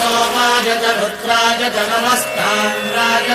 सोमाय च रुद्राय च नमस्ताम्राय